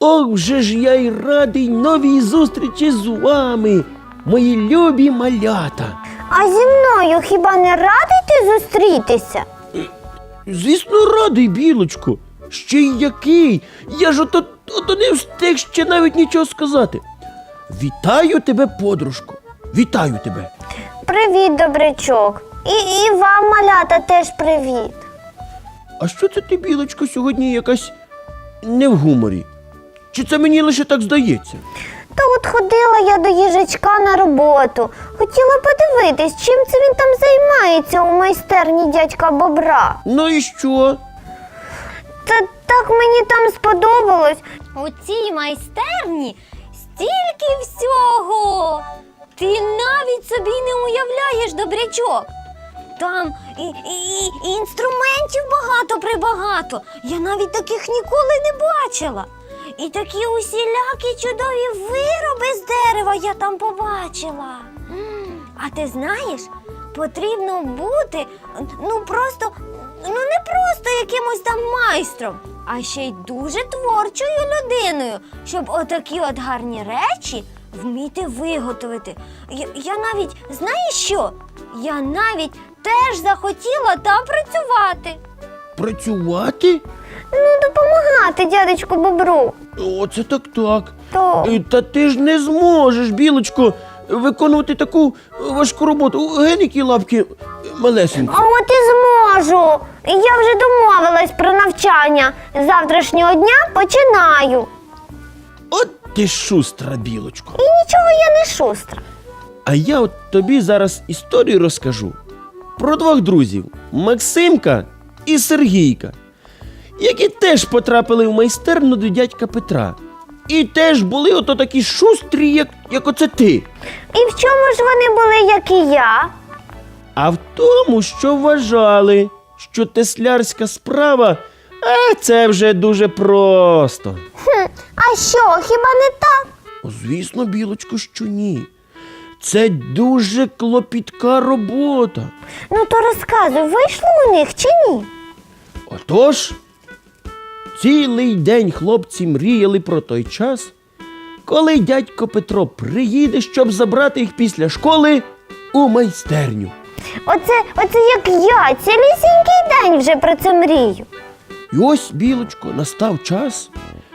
Ох, вже ж я й радий новій зустрічі з вами, мої любі малята. А зі мною хіба не радий ти зустрітися? Звісно, радий, білочко. Ще й який. Я ж ото, ото не встиг ще навіть нічого сказати. Вітаю тебе, подружко. Вітаю тебе. Привіт, добрячок. І, і вам, малята, теж привіт. А що це ти, білочко, сьогодні якась не в гуморі? Чи це мені лише так здається? Та от ходила я до їжачка на роботу. Хотіла подивитись, чим це він там займається у майстерні дядька Бобра. Ну і що? Та так мені там сподобалось. У цій майстерні стільки всього. Ти навіть собі не уявляєш, добрячок. Там і, і, і інструментів багато прибагато. Я навіть таких ніколи не бачила. І такі усілякі чудові вироби з дерева я там побачила. А ти знаєш, потрібно бути ну просто ну не просто якимось там майстром, а ще й дуже творчою людиною, щоб отакі от гарні речі вміти виготовити. Я, я навіть знаєш що? Я навіть теж захотіла там працювати. Працювати? Ну, допомагати дядечку Бобру. Оце так так. То Е, Та ти ж не зможеш, білочко, виконувати таку важку роботу. Ген які лапки малесенькі. А от і зможу. Я вже домовилась про навчання. З завтрашнього дня починаю. От ти шустра, білочко. І нічого я не шустра. А я от тобі зараз історію розкажу про двох друзів Максимка і Сергійка, які теж потрапили в майстерну до дядька Петра. І теж були ото такі шустрі, як, як оце ти. І в чому ж вони були, як і я? А в тому, що вважали, що теслярська справа, а це вже дуже просто. Хм, а що, хіба не так? О, Звісно, білочко, що ні. Це дуже клопітка робота. Ну то розказуй, вийшло у них чи ні? Отож, цілий день хлопці мріяли про той час, коли дядько Петро приїде, щоб забрати їх після школи у майстерню. Оце, оце як я, цілісінький день вже про це мрію. І ось, білочко, настав час,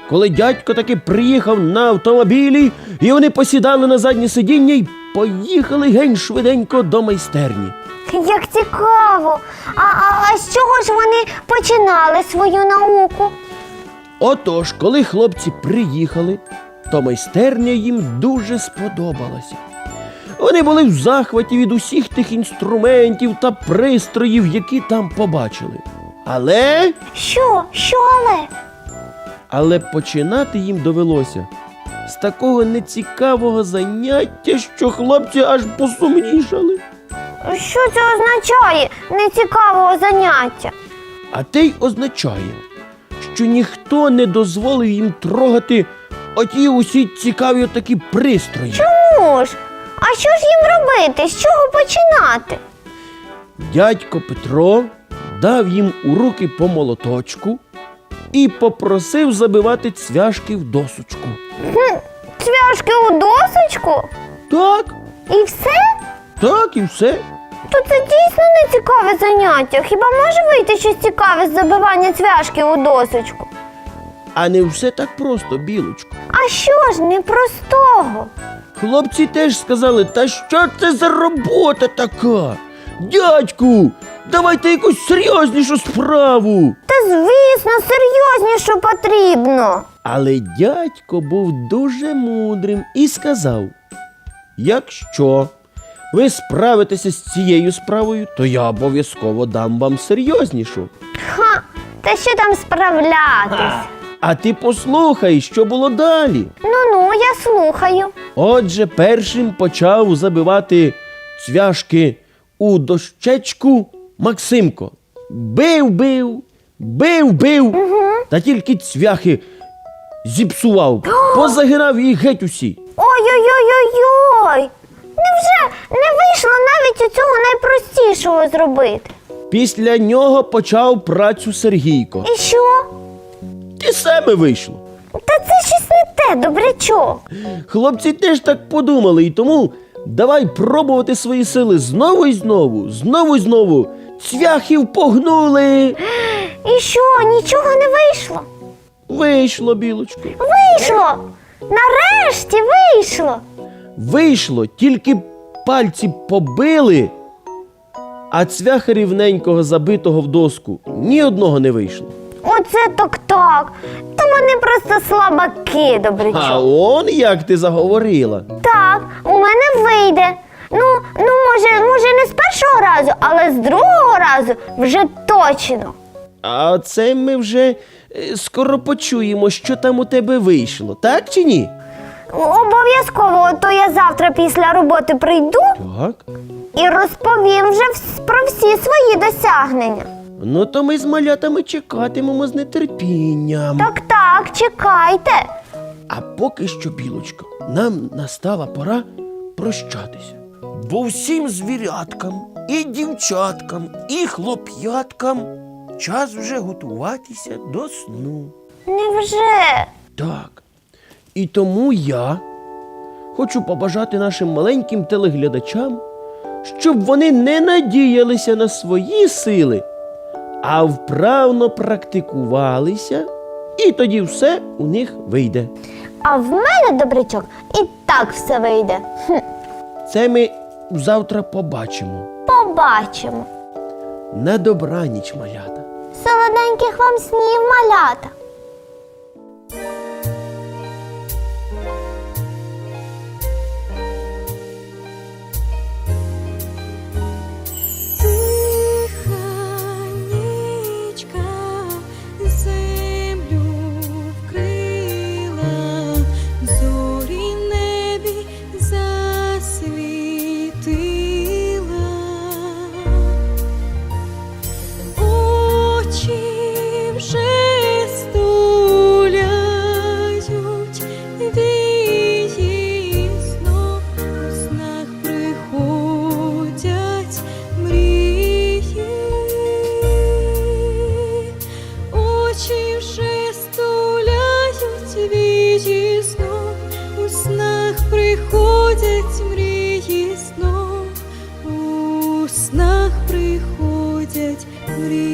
коли дядько таки приїхав на автомобілі, і вони посідали на заднє сидіння і поїхали гень швиденько до майстерні. Як цікаво. А, а, а з чого ж вони починали свою науку? Отож, коли хлопці приїхали, то майстерня їм дуже сподобалася. Вони були в захваті від усіх тих інструментів та пристроїв, які там побачили. Але, Що? Що але? але починати їм довелося з такого нецікавого заняття, що хлопці аж посумнішали. Що це означає нецікавого заняття? А те й означає, що ніхто не дозволив їм трогати оті усі цікаві такі пристрої. Чому ж? А що ж їм робити? З чого починати? Дядько Петро дав їм у руки по молоточку і попросив забивати цвяшки в досочку. Хм, цвяшки у досочку? Так, І все? так і все. То це дійсно нецікаве заняття. Хіба може вийти щось цікаве з забивання цвяшки у досочку? А не все так просто, білочко. А що ж непростого? Хлопці теж сказали, та що це за робота така? Дядьку, давайте якусь серйознішу справу. Та звісно, серйозніше потрібно. Але дядько був дуже мудрим і сказав: якщо ви справитеся з цією справою, то я обов'язково дам вам серйознішу. Ха, та що там справлятись? А ти послухай, що було далі. Ну ну, я слухаю. Отже, першим почав забивати цвяшки у дощечку Максимко. Бив, бив, бив, бив, та тільки цвяхи зіпсував, позагинав їх геть усі. Ой-ой-ой-ой-ой. Невже не вийшло навіть у цього найпростішого зробити? Після нього почав працю Сергійко. І що? Те саме вийшло. Та це ж і вже, добрячок. Хлопці теж так подумали, і тому давай пробувати свої сили знову і знову, знову і знову. Цвяхів погнули. І що, нічого не вийшло? Вийшло, білочко. Вийшло! Нарешті вийшло! Вийшло, тільки пальці побили, а цвяха рівненького забитого в доску ні одного не вийшло. Оце так так. То вони просто слабаки, А он як ти заговорила. Так, у мене вийде. Ну, ну, може, може, не з першого разу, але з другого разу вже точно. А це ми вже е, скоро почуємо, що там у тебе вийшло, так чи ні? Обов'язково, то я завтра після роботи прийду Так. і розповім вже вс- про всі свої досягнення. Ну то ми з малятами чекатимемо з нетерпінням. Так, так, чекайте. А поки що, білочко, нам настала пора прощатися. Бо всім звіряткам, і дівчаткам, і хлоп'яткам час вже готуватися до сну. Невже? Так. І тому я хочу побажати нашим маленьким телеглядачам, щоб вони не надіялися на свої сили, а вправно практикувалися, і тоді все у них вийде. А в мене, добрячок, і так все вийде. Хм, Це ми завтра побачимо. побачимо. На добраніч, малята. Солоденьких вам снів, малята. Почивши, стуляють вічі сном, у снах приходять мрії сном, у снах приходять мрії.